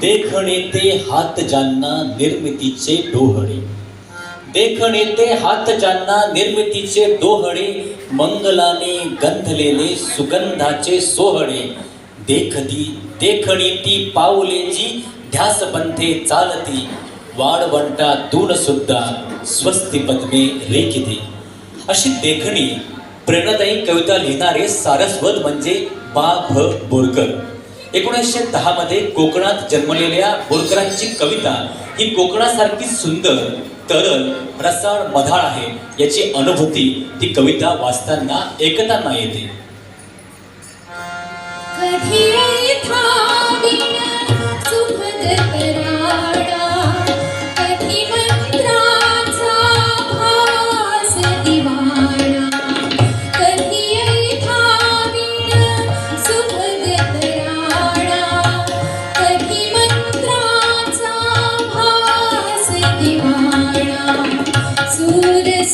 देखणे ते हात ज्यांना निर्मितीचे डोहळे. देखणे ते हात ज्यांना निर्मितीचे डोहळे मंगलाने गंधलेले सुगंधाचे सोहळे. देखती देखणी ती पाऊलेची ध्यास बंधे चालती वाळवंटा दून सुद्धा स्वस्ती पद्मे रेखिते. अशी देखणी प्रेरणादायी कविता लिहिणारे सारस्वत म्हणजे बा भ बोरकर. एकोणीसशे दहा मध्ये कोकणात जन्मलेल्या बोरकरांची कविता ही कोकणासारखी सुंदर तरल रसाळ मधाळ आहे. याची अनुभूती ती कविता वाचताना ऐकताना येते.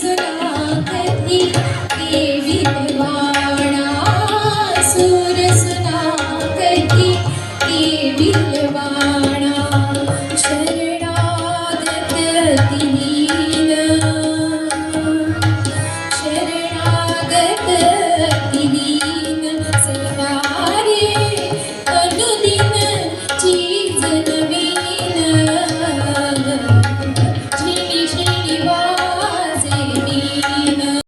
Krishna Thank you.